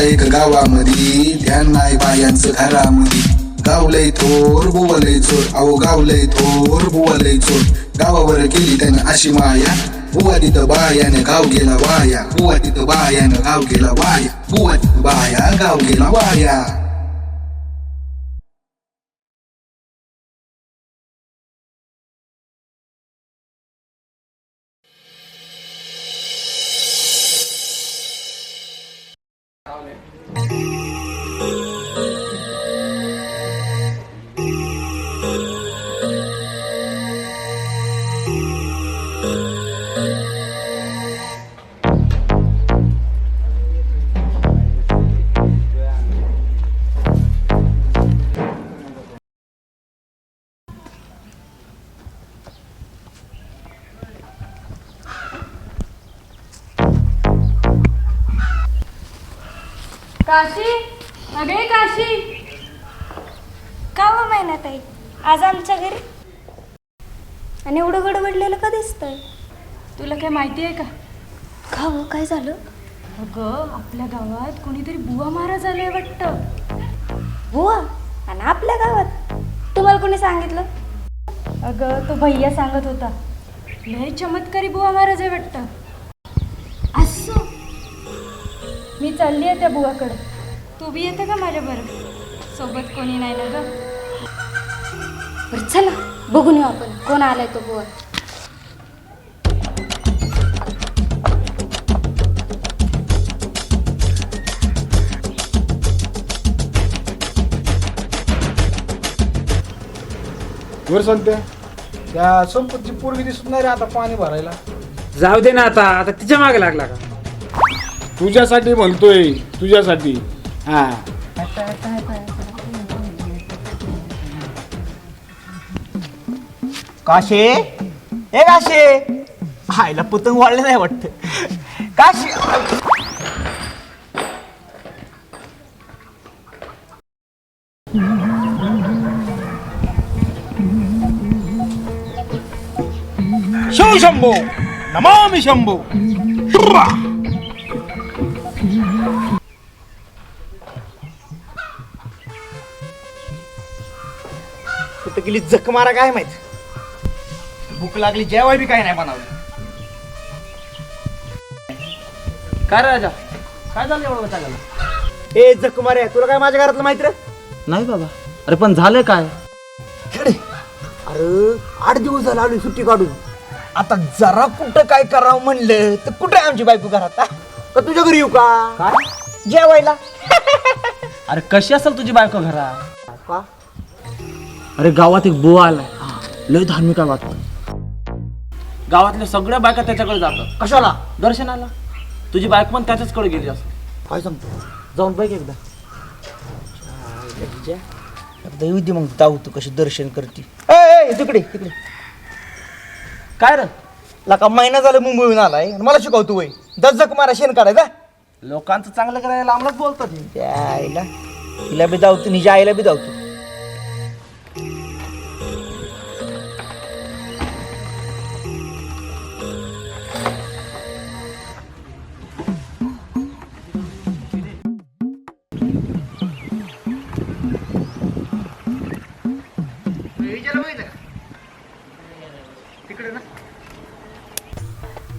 एक गावामध्ये ध्यान नाही बायांचं घरामध्ये. गावलय थोर बुवलय चोर. अहो गावलय थोर बुवलय चोर. गावावर केली त्यानं अशी माया. बुवा तिथं बायानं गाव गेला वाया. बुवा तिथं बायानं गाव गेला वाया. बुवा तिथं बाया गाव गेला वाया. काशी? अगे काशी? का हो आहे. आज आमच्या घरी. आणि एवढं गडबडलेलं का दिसतंय? तुला काय माहिती आहे का? का हो काय झालं? अगं आपल्या गावात कोणीतरी बुवा महाराज आले वाटतं. बुवा? आणि आपल्या गावात? तुम्हाला कोणी सांगितलं? अगं तो भैया सांगत होता. लय चमत्कारी बुवा महाराज आहे वाटतं. चालली आहे त्या बुवाकडे. तू बी येते का माझ्या बरं सोबत कोणी नाही ना ग. बरं चला बघून येऊ आपण. कोण आलाय तो बुवा? वर सांगते. त्या संपत्ती पोरगी दिसत नाही रे आता पाणी भरायला. जाऊ दे ना आता. आता तिच्यामागे लागला का? तुझ्यासाठी म्हणतोय तुझ्यासाठी. हा. काशे? ए काशे? हायला पतंग वाढले नाही वाटत. काशे? शिव शंभो. नमामि शंभो. कुठं गेली जख मारा काय माहीत? भूक लागली जेवाय बी काय नाही बनवलं काय रे राजा? काय झालं एवढं चांगलं ए जख मारे तुला काय माझ्या घरातलं माहीत रे? नाही बाबा. अरे पण झालं काय? खेडे. अरे आठ दिवस झाला आलोय सुट्टी काढून. आता जरा कुठं काय करावं म्हणलं तर कुठं आहे आमची बायको घरात हा? का तुझ्या घरी येऊ का? काय? जेवायला. अरे कशी असेल तुझी बायको घरा का? अरे गावात एक बुवा आलाय. लय धार्मिक आहे वाटतं. गावातल्या सगळ्या बायका त्याच्याकडे जातात. कशाला? दर्शनाला? तुझी बायको पण त्याच्याचकडे गेली असं काय सांगतो? जाऊन बघ एकदा. एकदा येऊ दे मग जाऊ तू कशी दर्शन करते. ए, ए तिकडे तिकडे. काय रे? लका महिना झाला मुंबईहून आलाय. आणि मला शिकवतो वय. दस जख मारा शेण काढायचा लोकांचं चांगलं करायला लांबलाच बोलतात. हे. त्या आईला. तिला बी धावतो निजा आईला बी धावतो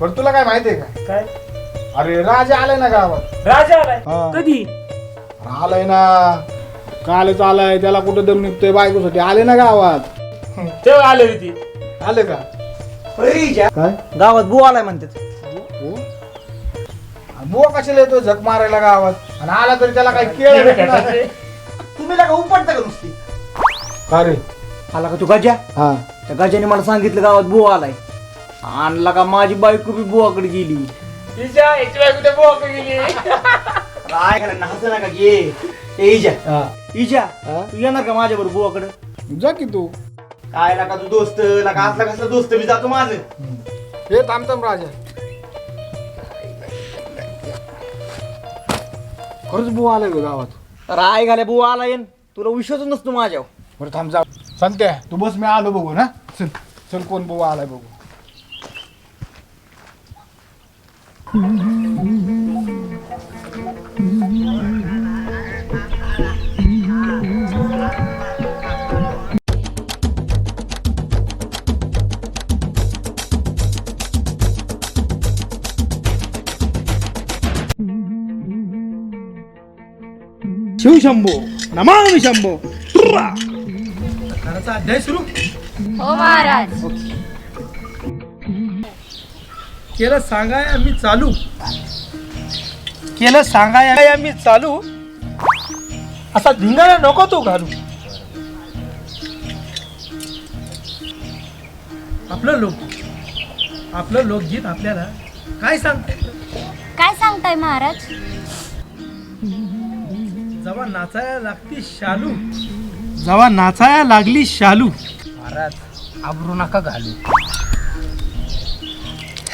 पण तुला काय माहितीये का? काय? अरे राजा आलाय ना गावात. राजा आलाय? हा. कधी? आलाय ना. कालच आलाय त्याला कुठं दम निघतोय बायकोसाठी. आले ना गावात. तेव्हा आले होती. आले का? काय? गावात बुवा आलाय म्हणतात हो? बुवा कशाला येतो झक मारायला गावात? आणि आला तरी त्याला काही केळ भेटणार. तुम्ही लका उपटता का नुसती? का रे? आला का तू गजा? हा. त्या गजाने मला सांगितलं गावात बुवा आलाय. आणला का माझी बायको बी बुवाकडे गेली. काय करा हसं नका ये ए इजा. हा. इजा हा? तू येणार का माझ्या बरोबर बुवाकडे? जा की तू. काय लका तू दोस्त लका असला कसला दोस्त मी जातो माझं. हे थांब थांब राजा. खरंच बुवा आलाय गं गावात. राय घाल्या बुवा आला येन तुला विश्वासच नसतो माझ्यावर. बरं थांब जा. सांगते. तू बस मी आलो बघू ना? चल चल कोण बुवा आलाय बघू. शिवशंभो नमामि शंभो हो महाराज केलं सांगाय आम्ही चालू. केलं सांगाय आम्ही चालू. असा धिंगाणा नको तू घालू. आपलं लोक आपलं लोकगीत आपल्याला काय सांगते काय सांगताय महाराज? जेव्हा नाचायला लागती शालू. जेव्हा नाचायला लागली शालू. महाराज आबरू नका घालू.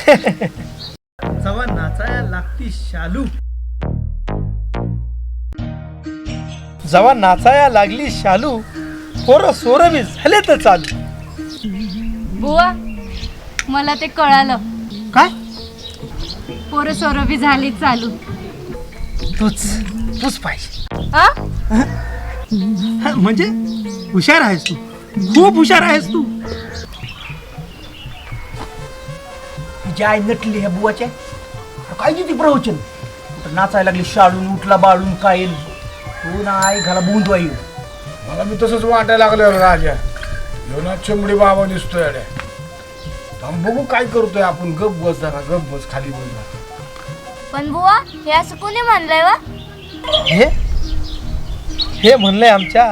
जेव्हा नाचायला लागती शालू. जेव्हा नाचायला लागली शालू. पोरं सोरं बी झाले तर चालू. बुवा मला ते कळालं. काय? पोरं सोरबी झाली चालू. तूच तूच पाहिजे. आ? हा, म्हणजे हुशार आहेस तू. खूप हुशार आहेस तू. तिची आई नटली ह्या बुवाच्या काय किती प्रवचन? कुठं नाचायला लागली शाळून उठला बाळून काय तू ना आई घाला बुंद वाई मला मी तसंच वाटायला लागलं राजा. येऊन चमडी बाबा दिसतोय अडे थांब बघू काय करतोय आपण. गप बस जरा गप बस खाली बस जरा. पण बुवा हे असं कोणी म्हणलंय वा? हे? हे म्हणलंय आमच्या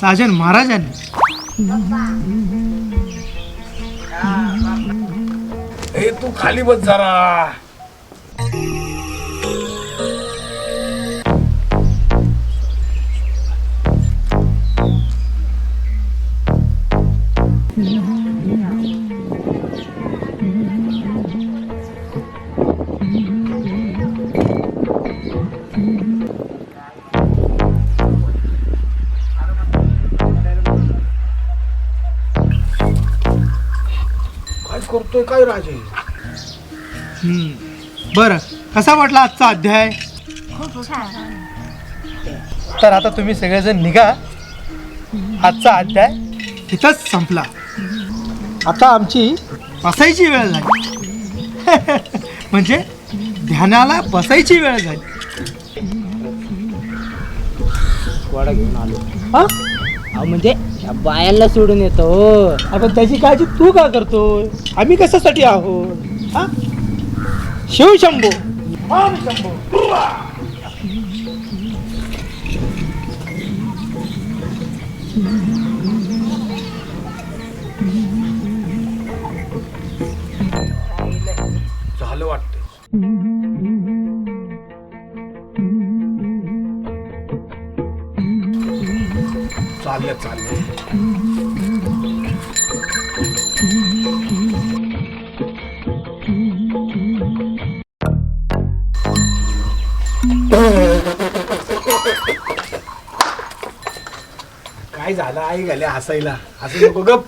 साजन महाराजांनी. ए तू खाली बस जरा. करतोय काय राजे? बरं. कसा वाटला आजचा अध्याय? तर आता तुम्ही सगळेजण निघा. आजचा अध्याय इथंच संपला. आता आमची बसायची वेळ झाली. म्हणजे ध्यानाला बसायची वेळ झाली. वाडा घेऊन आलो. हा? अहो म्हणजे ह्या बायांना सोडून येतो. आपण त्याची काळजी तू का करतोय? आम्ही कशासाठी आहोत? हा? शिवशंभो माम शंभो. झालं वाटतंय. चाललं चाललं. काय झालं आई घाले हसायला? हसू नको गप.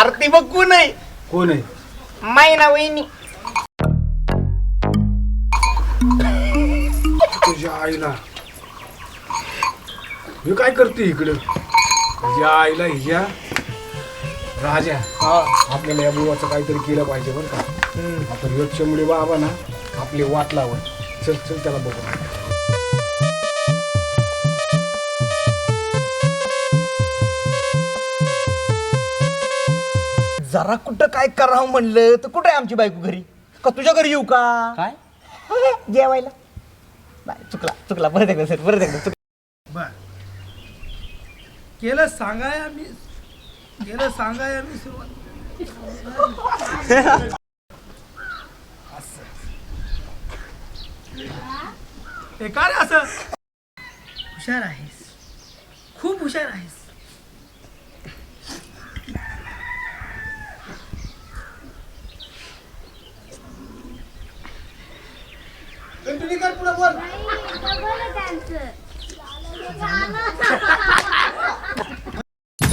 आरती बघ कोण आहे. कोण आहे? मायना वहिनी. तुझ्या आईला. हे काय करते इकडं? तुझ्या आईला हिच्या राजा आपल्याला या बुवाचं काहीतरी केलं पाहिजे बरं का? आपण यक्षमुळे बाबा ना आपले वाट लावत चल चल त्याला बघू जरा कुठं काय करावं म्हणलं तर कुठं आहे आमची बायको घरी? का तुझ्या घरी येऊ का? काय? जेवायला. नाही चुकला चुकला. परत एकदा सर परत एकदा चुकला. बर केलं सांगाय आम्ही केलं सांगाय आम्ही सुरुवात. असं. हे का रे असं? हुशार आहेस. खूप हुशार आहेस.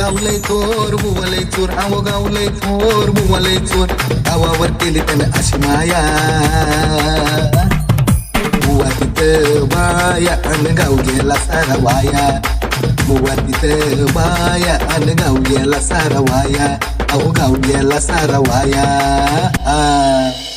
गावलंय थोर बुवलय चोर. आव गावलंय थोर बुवलय चोर. गावावर केली त्याने अशी माया. बुवा तिथं बाया अन गाव गेला सारा वाया. बुवा तिथं बाया अन गाव गेला सारा वाया. अहो गाव गेला सारा वाया. आ.